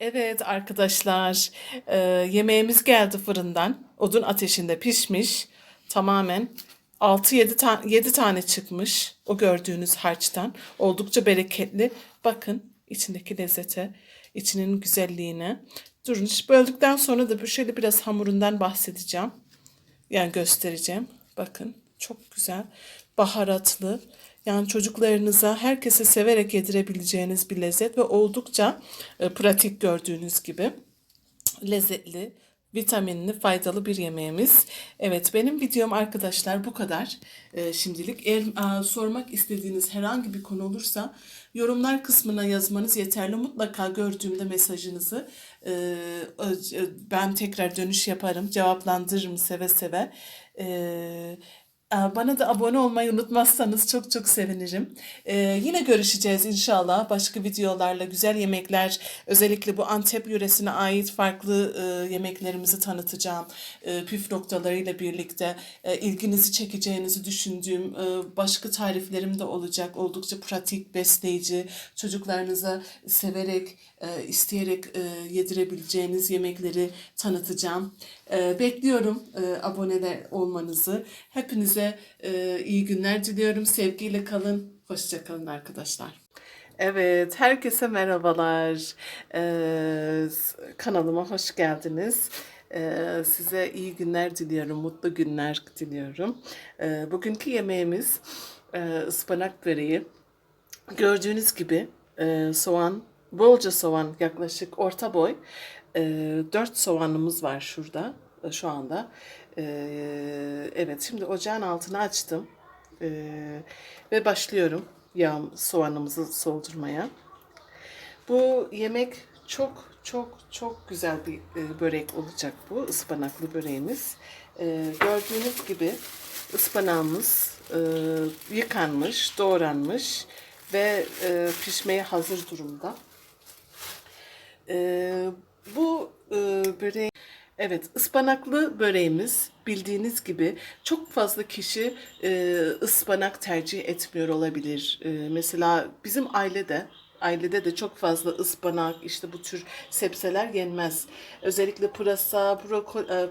Evet arkadaşlar, e, yemeğimiz geldi fırından. Odun ateşinde pişmiş. Tamamen 6-7 ta 7 tane çıkmış o gördüğünüz harçtan. Oldukça bereketli. Bakın içindeki lezzete, içinin güzelliğine. Durun böldükten sonra da şöyle biraz hamurundan bahsedeceğim. Yani göstereceğim. Bakın çok güzel. Baharatlı. Yani çocuklarınıza herkese severek yedirebileceğiniz bir lezzet ve oldukça e, pratik gördüğünüz gibi. Lezzetli, vitaminli, faydalı bir yemeğimiz. Evet benim videom arkadaşlar bu kadar e, şimdilik. Eğer e, sormak istediğiniz herhangi bir konu olursa yorumlar kısmına yazmanız yeterli. Mutlaka gördüğümde mesajınızı e, e, ben tekrar dönüş yaparım. Cevaplandırırım seve seve. E, Bana da abone olmayı unutmazsanız çok çok sevinirim. Ee, yine görüşeceğiz inşallah. Başka videolarla güzel yemekler, özellikle bu Antep yöresine ait farklı e, yemeklerimizi tanıtacağım. E, püf noktalarıyla birlikte e, ilginizi çekeceğinizi düşündüğüm e, başka tariflerim de olacak. Oldukça pratik, besleyici, çocuklarınıza severek, e, isteyerek e, yedirebileceğiniz yemekleri tanıtacağım. E, bekliyorum e, aboneler olmanızı. Hepinize e, iyi günler diliyorum. Sevgiyle kalın. Hoşça kalın arkadaşlar. Evet, herkese merhabalar. Ee, kanalıma hoş geldiniz. Ee, size iyi günler diliyorum, mutlu günler diliyorum. Ee, bugünkü yemeğimiz e, ıspanak böreği. Gördüğünüz gibi soğan, bolca soğan yaklaşık orta boy. E, 4 soğanımız var şurada e, şu anda. Evet şimdi ocağın altını açtım. Ve başlıyorum yağ soğanımızı soldurmaya. Bu yemek çok çok çok güzel bir e, börek olacak bu ıspanaklı böreğimiz. Gördüğünüz gibi ıspanağımız e, yıkanmış, doğranmış ve pişmeye hazır durumda. E, e, böreği Evet, ıspanaklı böreğimiz bildiğiniz gibi çok fazla kişi e, ıspanak tercih etmiyor olabilir. E, mesela bizim ailede ailede de çok fazla ıspanak işte bu tür sebzeler yenmez. Özellikle pırasa, brokoli,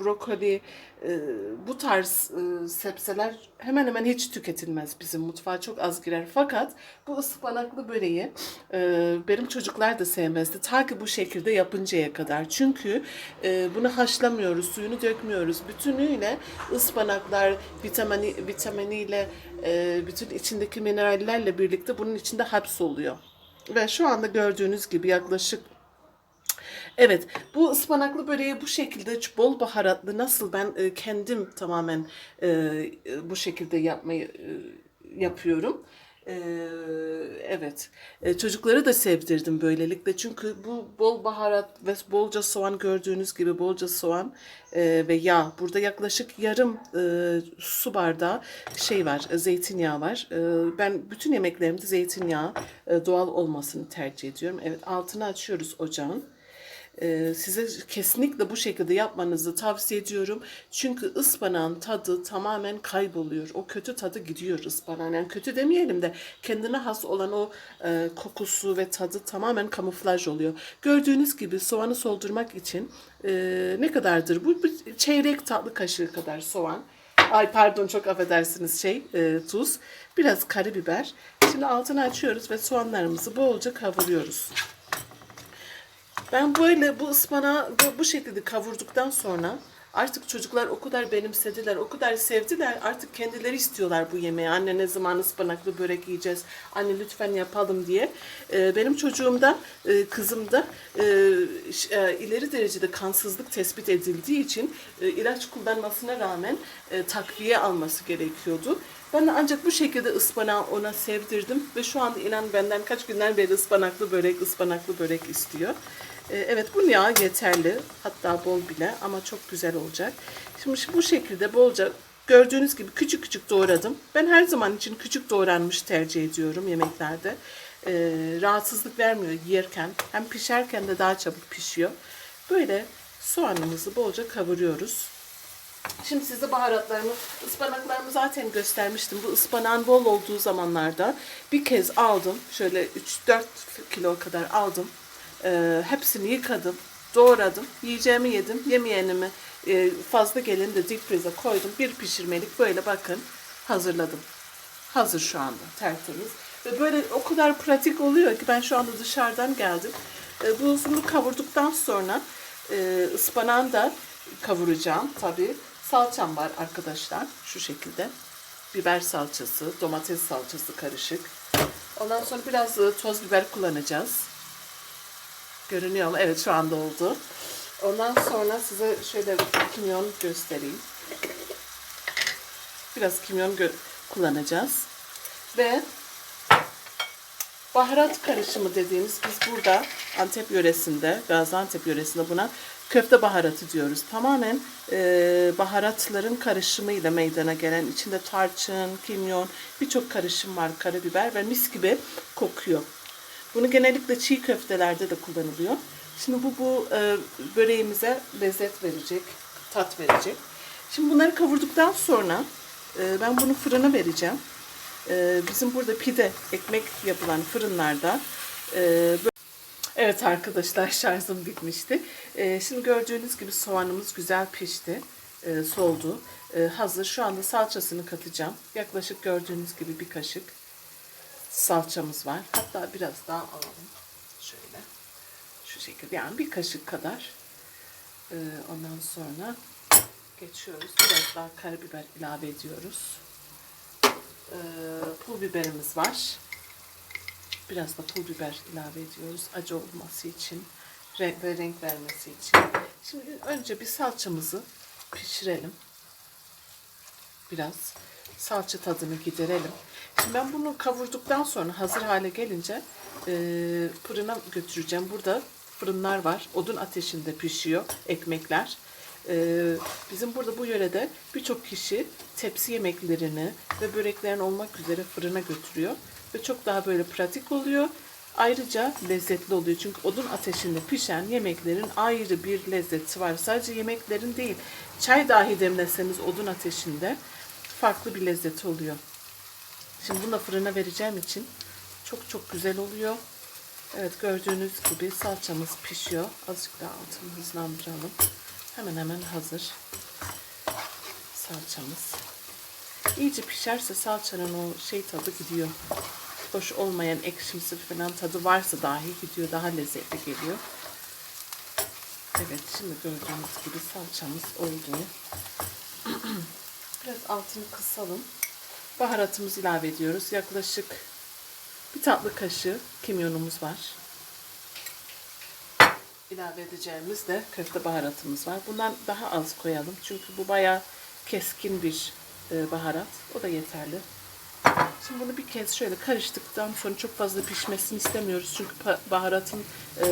brokoli e, bu tarz e, sebzeler hemen hemen hiç tüketilmez bizim mutfağa çok az girer. Fakat bu ıspanaklı böreği e, benim çocuklar da sevmezdi. Ta ki bu şekilde yapıncaya kadar. Çünkü e, bunu haşlamıyoruz, suyunu dökmüyoruz. Bütünüyle ıspanaklar vitamini, vitaminiyle e, bütün içindeki minerallerle birlikte bunun içinde hapsoluyor. Ve şu anda gördüğünüz gibi yaklaşık Evet, bu ıspanaklı böreği bu şekilde bol baharatlı nasıl ben e, kendim tamamen e, e, bu şekilde yapmayı e, yapıyorum. E, evet, E, çocukları da sevdirdim böylelikle çünkü bu bol baharat ve bolca soğan gördüğünüz gibi bolca soğan ve yağ. Burada yaklaşık yarım su bardağı şey var, zeytinyağı var. Ben bütün yemeklerimde zeytinyağı doğal olmasını tercih ediyorum. Evet, altını açıyoruz ocağın. Ee, size kesinlikle bu şekilde yapmanızı tavsiye ediyorum. Çünkü ıspanağın tadı tamamen kayboluyor. O kötü tadı gidiyor ıspanağın. Yani kötü demeyelim de kendine has olan o e, kokusu ve tadı tamamen kamuflaj oluyor. Gördüğünüz gibi soğanı soldurmak için e, ne kadardır bu? Bir çeyrek tatlı kaşığı kadar soğan. Ay pardon çok affedersiniz şey e, tuz. Biraz karabiber. Şimdi altını açıyoruz ve soğanlarımızı bolca kavuruyoruz. Ben böyle bu ıspanağı bu, bu şekilde kavurduktan sonra artık çocuklar o kadar benimsediler, o kadar sevdiler. Artık kendileri istiyorlar bu yemeği. Anne ne zaman ıspanaklı börek yiyeceğiz? Anne lütfen yapalım diye. Ee, benim çocuğum da, e, kızım da e, e, ileri derecede kansızlık tespit edildiği için e, ilaç kullanmasına rağmen e, takviye alması gerekiyordu. Ben de ancak bu şekilde ıspanağı ona sevdirdim ve şu anda inan benden kaç günden beri ıspanaklı börek, ıspanaklı börek istiyor. Ee, Evet bu yağ yeterli. Hatta bol bile ama çok güzel olacak. Şimdi bu şekilde bolca gördüğünüz gibi küçük küçük doğradım. Ben her zaman için küçük doğranmış tercih ediyorum yemeklerde. Ee, rahatsızlık vermiyor yerken. Hem pişerken de daha çabuk pişiyor. Böyle soğanımızı bolca kavuruyoruz. Şimdi size baharatlarımı, ıspanaklarımı zaten göstermiştim. Bu ıspanağın bol olduğu zamanlarda bir kez aldım. Şöyle 3-4 kilo kadar aldım. Ee, hepsini yıkadım, doğradım. Yiyeceğimi yedim, yemeyenimi e, fazla geleni de deep freeze'e koydum. Bir pişirmelik böyle bakın hazırladım. Hazır şu anda tertemiz. Ve böyle o kadar pratik oluyor ki ben şu anda dışarıdan geldim. E, bu bunu kavurduktan sonra e, ıspanağını da kavuracağım tabii. Salçam var arkadaşlar şu şekilde. Biber salçası, domates salçası karışık. Ondan sonra biraz e, toz biber kullanacağız. Görünüyor mu? Evet şu anda oldu. Ondan sonra size şöyle kimyon göstereyim. Biraz kimyon gö- kullanacağız. Ve baharat karışımı dediğimiz biz burada Antep yöresinde, Gaziantep yöresinde buna köfte baharatı diyoruz. Tamamen e, baharatların karışımıyla meydana gelen içinde tarçın, kimyon, birçok karışım var, karabiber ve mis gibi kokuyor. Bunu genellikle çiğ köftelerde de kullanılıyor. Şimdi bu bu e, böreğimize lezzet verecek, tat verecek. Şimdi bunları kavurduktan sonra e, ben bunu fırına vereceğim. E, bizim burada pide, ekmek yapılan fırınlarda e, Evet arkadaşlar şarjım bitmişti. E, şimdi gördüğünüz gibi soğanımız güzel pişti, e, soldu. E, hazır. Şu anda salçasını katacağım. Yaklaşık gördüğünüz gibi bir kaşık salçamız var. Hatta biraz daha alalım. Şöyle. Şu şekilde yani bir kaşık kadar. Ee, ondan sonra geçiyoruz. Biraz daha karabiber ilave ediyoruz. Ee, pul biberimiz var. Biraz da pul biber ilave ediyoruz. Acı olması için renk ve renk vermesi için. Şimdi önce bir salçamızı pişirelim biraz salça tadını giderelim. Şimdi ben bunu kavurduktan sonra hazır hale gelince e, fırına götüreceğim. Burada fırınlar var. Odun ateşinde pişiyor ekmekler. E, bizim burada bu yörede birçok kişi tepsi yemeklerini ve böreklerini olmak üzere fırına götürüyor. Ve çok daha böyle pratik oluyor. Ayrıca lezzetli oluyor. Çünkü odun ateşinde pişen yemeklerin ayrı bir lezzeti var. Sadece yemeklerin değil, çay dahi demleseniz odun ateşinde farklı bir lezzeti oluyor. Şimdi bunu da fırına vereceğim için çok çok güzel oluyor. Evet gördüğünüz gibi salçamız pişiyor. Azıcık daha altını hızlandıralım. Hemen hemen hazır. Salçamız. İyice pişerse salçanın o şey tadı gidiyor. Hoş olmayan ekşimsi falan tadı varsa dahi gidiyor. Daha lezzetli geliyor. Evet şimdi gördüğünüz gibi salçamız oldu. Biraz altını kısalım. Baharatımızı ilave ediyoruz. Yaklaşık bir tatlı kaşığı kimyonumuz var. İlave edeceğimiz de köfte baharatımız var. Bundan daha az koyalım. Çünkü bu bayağı keskin bir e, baharat. O da yeterli. Şimdi bunu bir kez şöyle karıştıktan sonra çok fazla pişmesini istemiyoruz. Çünkü baharatın e,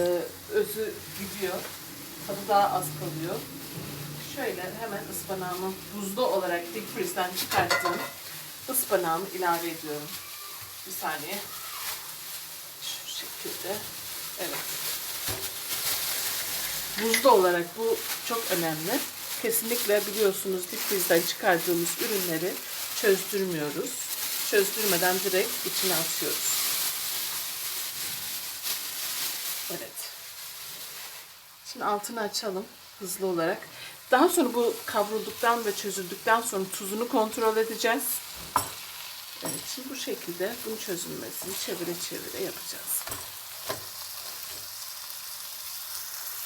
özü gidiyor. Tadı daha az kalıyor. Şöyle hemen ıspanağımı buzlu olarak deep freeze'den çıkarttım. Ispanağımı ilave ediyorum. Bir saniye. Şu şekilde. Evet. Buzlu olarak bu çok önemli. Kesinlikle biliyorsunuz deep freeze'den çıkardığımız ürünleri çözdürmüyoruz. Çözdürmeden direkt içine atıyoruz. Evet. Şimdi altını açalım hızlı olarak. Daha sonra bu kavrulduktan ve çözüldükten sonra tuzunu kontrol edeceğiz. Evet şimdi bu şekilde bunun çözülmesini çevire çevire yapacağız.